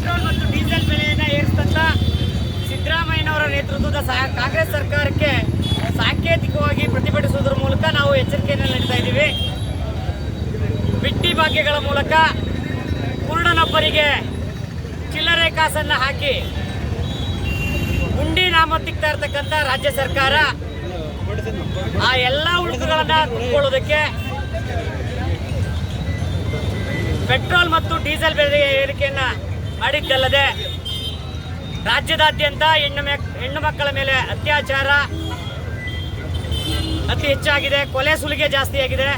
Petrol ಮತ್ತು diesel ಬೆಲೆಯನ್ನು ಏರಿಸಿದಂತ ಸಿದ್ದರಾಮಯ್ಯನವರ ನೇತೃತ್ವದ ಕಾಂಗ್ರೆಸ್ ಸರ್ಕಾರಕ್ಕೆ ಸಾಂಕೇತಿಕವಾಗಿ ಪ್ರತಿಭಟಿಸುವುದರ ಮೂಲಕ ನಾವು ಎಚ್ಚರಿಕೆಯನ್ನು ನೀಡ್ತಾ ಇದ್ದೀವಿ. ಬಿಟ್ಟಿ ಭಾಗ್ಯಗಳ ಮೂಲಕ ಪೂರ್ಣನೊಬ್ಬರಿಗೆ ಚಿಲ್ಲರೆ ಕಾಸನ್ನು ಹಾಕಿ ಗುಂಡಿ ನಾಮ ತಿಕ್ತಾ ಇರ್ತಕ್ಕಂಥ ರಾಜ್ಯ ಸರ್ಕಾರ ಆ ಎಲ್ಲ ಉಳಿದುಗಳನ್ನು ತುಂಬಿಕೊಳ್ಳೋದಕ್ಕೆ ಪೆಟ್ರೋಲ್ ಮತ್ತು ಡೀಸೆಲ್ ಬೆಲೆ ಏರಿಕೆಯನ್ನ ಮಾಡಿದ್ದಲ್ಲದೆ ರಾಜ್ಯದಾದ್ಯಂತ ಹೆಣ್ಣು ಹೆಣ್ಣು ಮಕ್ಕಳ ಮೇಲೆ ಅತ್ಯಾಚಾರ ಅತಿ ಹೆಚ್ಚಾಗಿದೆ, ಕೊಲೆ ಸುಲಿಗೆ ಜಾಸ್ತಿಯಾಗಿದೆ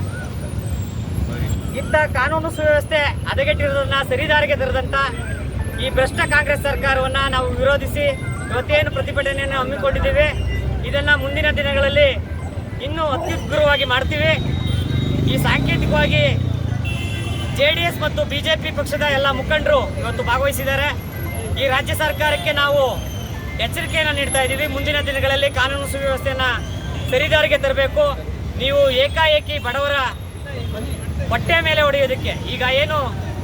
ಇಂಥ ಕಾನೂನು ಸುವ್ಯವಸ್ಥೆ ಹದಗೆಟ್ಟಿರೋದನ್ನ ಸರಿದಾರಿಗೆ ತರದಂತ ಈ ಭ್ರಷ್ಟ ಕಾಂಗ್ರೆಸ್ ಸರ್ಕಾರವನ್ನ ನಾವು ವಿರೋಧಿಸಿ ಇವತ್ತೇನು ಪ್ರತಿಭಟನೆಯನ್ನು ಹಮ್ಮಿಕೊಂಡಿದ್ದೀವಿ, ಇದನ್ನ ಮುಂದಿನ ದಿನಗಳಲ್ಲಿ ಇನ್ನೂ ಅತ್ಯುಗ್ರವಾಗಿ ಮಾಡ್ತೀವಿ. ಈ ಸಾಂಕೇತಿಕವಾಗಿ ಜೆ ಡಿ ಎಸ್ ಮತ್ತು ಬಿಜೆಪಿ ಪಕ್ಷದ ಎಲ್ಲ ಮುಖಂಡರು ಇವತ್ತು ಭಾಗವಹಿಸಿದ್ದಾರೆ. ಈ ರಾಜ್ಯ ಸರ್ಕಾರಕ್ಕೆ ನಾವು ಎಚ್ಚರಿಕೆಯನ್ನು ನೀಡ್ತಾ ಇದ್ದೀವಿ. ಮುಂದಿನ ದಿನಗಳಲ್ಲಿ ಕಾನೂನು ಸುವ್ಯವಸ್ಥೆಯನ್ನು ಸರಿದಾರಿಗೆ ತರಬೇಕು. ನೀವು ಏಕಾಏಕಿ ಬಡವರ ಹೊಟ್ಟೆ ಮೇಲೆ ಹೊಡೆಯೋದಕ್ಕೆ ಈಗ ಏನು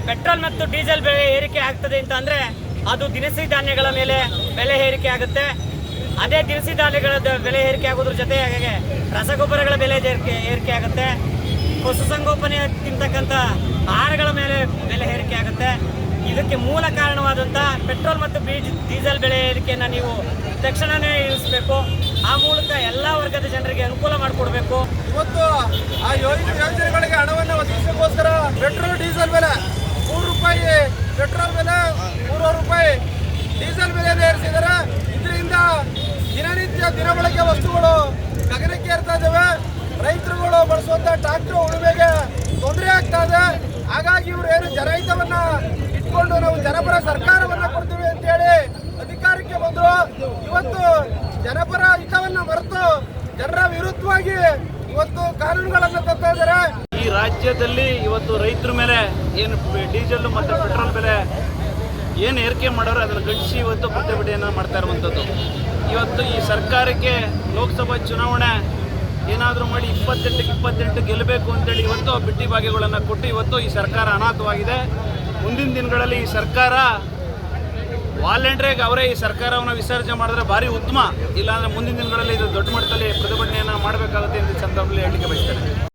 ಪೆಟ್ರೋಲ್ ಮತ್ತು ಡೀಸೆಲ್ ಬೆಲೆ ಏರಿಕೆ ಆಗ್ತದೆ ಅಂತ ಅಂದರೆ ಅದು ದಿನಸಿ ಧಾನ್ಯಗಳ ಮೇಲೆ ಬೆಲೆ ಏರಿಕೆ ಆಗುತ್ತೆ. ಅದೇ ದಿನಸಿ ಧಾನ್ಯಗಳ ಬೆಲೆ ಏರಿಕೆ ಆಗೋದ್ರ ಜೊತೆಗೆ ರಸಗೊಬ್ಬರಗಳ ಬೆಲೆ ಏರಿಕೆ ಏರಿಕೆ ಆಗುತ್ತೆ. ಪಶುಸಂಗೋಪನೆ ತಿಂತಕ್ಕಂಥ ಆಹಾರಗಳ ಮೇಲೆ ಬೆಲೆ ಏರಿಕೆ ಆಗುತ್ತೆ ಇದಕ್ಕೆ ಮೂಲ ಕಾರಣವಾದಂಥ ಪೆಟ್ರೋಲ್ ಮತ್ತು ಡೀಸೆಲ್ ಬೆಲೆ ಏರಿಕೆಯನ್ನು ನೀವು ತಕ್ಷಣವೇ ಇಳಿಸ್ಬೇಕು. ಆ ಮೂಲಕ ಎಲ್ಲ ವರ್ಗದ ಜನರಿಗೆ ಅನುಕೂಲ ಮಾಡಿಕೊಡ್ಬೇಕು. ಇವತ್ತು ಆ ಯೋಜನೆ ಯೋಜನೆಗಳಿಗೆ ಹಣವನ್ನು ಒದಗಿಸೋಕ್ಕೋಸ್ಕರ ಪೆಟ್ರೋಲ್, ಡೀಸೆಲ್ ಬೆಲೆ ಮೂರು ರೂಪಾಯಿ, ಪೆಟ್ರೋಲ್ ಬೆಲೆ ಮೂರು ರೂಪಾಯಿ, ಡೀಸೆಲ್ ಬೆಲೆ ಏರಿಸಿದರೆ ಇದರಿಂದ ದಿನನಿತ್ಯ ದಿನಬಳಕೆ ವಸ್ತುಗಳು ಗಗನಕ್ಕೆ ಏರ್ತಾ ಇದ್ದಾವೆ. ರೈತರುಗಳು ಬಳಸುವಂಥ ಟ್ರಾಕ್ಟರ್ ಉಳುಮೆಗೆ ತೊಂದರೆ ಆಗ್ತಾ ಇದೆ. ಇಟ್ಕೊಂಡು ನಾವು ಜನಪರ ಸರ್ಕಾರವನ್ನ ಕೊಡ್ತೀವಿ ಅಂತೇಳಿ ಅಧಿಕಾರಕ್ಕೆ ಬಂದ್ರು. ಇವತ್ತು ಜನಪರ ಹಿತವನ್ನ ಮರೆತು ಜನರ ವಿರುದ್ಧವಾಗಿ ಇವತ್ತು ಕಾನೂನುಗಳನ್ನು ತರ್ತಾ ಇದ್ದಾರೆ. ಈ ರಾಜ್ಯದಲ್ಲಿ ಇವತ್ತು ರೈತರ ಮೇಲೆ ಏನು ಡೀಸೆಲ್ ಮತ್ತು ಪೆಟ್ರೋಲ್ ಬೆಲೆ ಏನು ಏರಿಕೆ ಮಾಡೋರು ಅದನ್ನು ಗಂಟಿಸಿ ಇವತ್ತು ಪ್ರತಿಭಟನೆಯನ್ನು ಮಾಡ್ತಾ ಇರುವಂಥದ್ದು. ಇವತ್ತು ಈ ಸರ್ಕಾರಕ್ಕೆ ಲೋಕಸಭಾ ಚುನಾವಣೆ ಏನಾದರೂ ಮಾಡಿ ಇಪ್ಪತ್ತೆಂಟಕ್ಕೆ ಇಪ್ಪತ್ತೆಂಟು ಗೆಲ್ಲಬೇಕು ಅಂತೇಳಿ ಇವತ್ತು ಬಿಟ್ಟಿ ಭಾಗ್ಯಗಳನ್ನು ಕೊಟ್ಟು ಇವತ್ತು ಈ ಸರ್ಕಾರ ಅನಾಥವಾಗಿದೆ. ಮುಂದಿನ ದಿನಗಳಲ್ಲಿ ಈ ಸರ್ಕಾರ ವಾಲಂಟ್ರಿಗೆ ಅವರೇ ಈ ಸರ್ಕಾರವನ್ನು ವಿಸರ್ಜನೆ ಮಾಡಿದ್ರೆ ಭಾರಿ ಉತ್ತಮ ಇಲ್ಲಾಂದರೆ ಮುಂದಿನ ದಿನಗಳಲ್ಲಿ ಇದು ದೊಡ್ಡ ಮಟ್ಟದಲ್ಲಿ ಪ್ರತಿಭಟನೆಯನ್ನು ಮಾಡಬೇಕಾಗುತ್ತೆ ಎಂದು ಸಂದರ್ಭದಲ್ಲಿ ಹೇಳಲಿಕ್ಕೆ ಬಯಸ್ತೇನೆ